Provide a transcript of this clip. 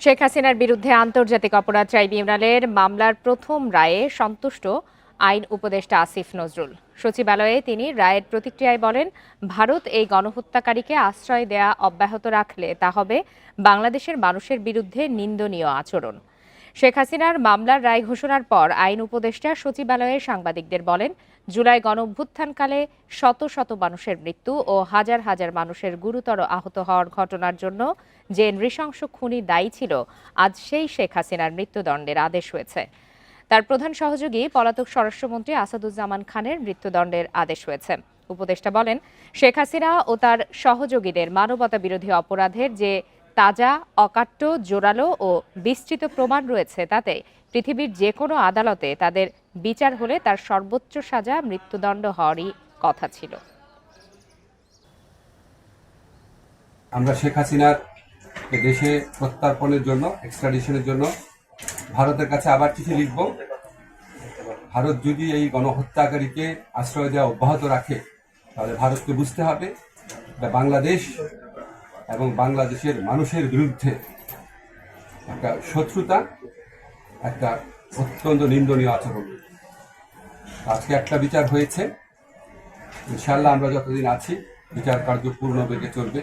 শেখ হাসিনার বিরুদ্ধে আন্তর্জাতিক অপরাধ ট্রাইব্যুনালের মামলার প্রথম রায়ে সন্তুষ্ট আইন উপদেষ্টা আসিফ নজরুল। সচিবালয়ে তিনি রায়ের প্রতিক্রিয়ায় বলেন, ভারত এই গণহত্যাকারীকে আশ্রয় দেয়া অব্যাহত রাখলে তা হবে বাংলাদেশের মানুষের বিরুদ্ধে নিন্দনীয় আচরণ। শেখ হাসিনার মামলার রায় ঘোষণার পর আইন উপদেষ্টা সচিবালয়ে সাংবাদিকদের বলেন, জুলাই গণঅভ্যুত্থানকালে শত শত মানুষের মৃত্যু ও হাজার হাজার মানুষের গুরুতর আহত হওয়ার ঘটনার জন্য যে নৃশংস খুনি দায়ী ছিল, আজ সেই শেখ হাসিনার মৃত্যুদণ্ডের আদেশ হয়েছে। তার প্রধান সহযোগী পলাতক স্বরাষ্ট্রমন্ত্রী আসাদুজ্জামান খানের মৃত্যুদণ্ডের আদেশ হয়েছে। উপদেষ্টা বলেন, শেখ হাসিনা ও তার সহযোগীদের মানবতা বিরোধী অপরাধের যে তাজা, অকাট্য, জোরালো ও বিস্তৃত প্রমাণ রয়েছে তাতে। পৃথিবীর যে কোনো আদালতে তাদের বিচার হলে তার সর্বোচ্চ সাজা মৃত্যুদণ্ড হওয়ারই কথা ছিল। আমরা শেখ হাসিনার দেশে প্রত্যার্পণের জন্য এক্সট্রাডিশনের জন্য ভারতের কাছে আবার চিঠি লিখব। ভারত যদি এই গণহত্যাকারীকে আশ্রয় দেওয়া অব্যাহত রাখে, তাহলে ভারতকে বুঝতে হবে বাংলাদেশ এবং বাংলাদেশের মানুষের বিরুদ্ধে একটা শত্রুতা, একটা অত্যন্ত নিন্দনীয় আচরণ। আজকে একটা বিচার হয়েছে। ইনশাল্লাহ আমরা যতদিন আছি, বিচার কার্য পূর্ণ বেগে চলবে।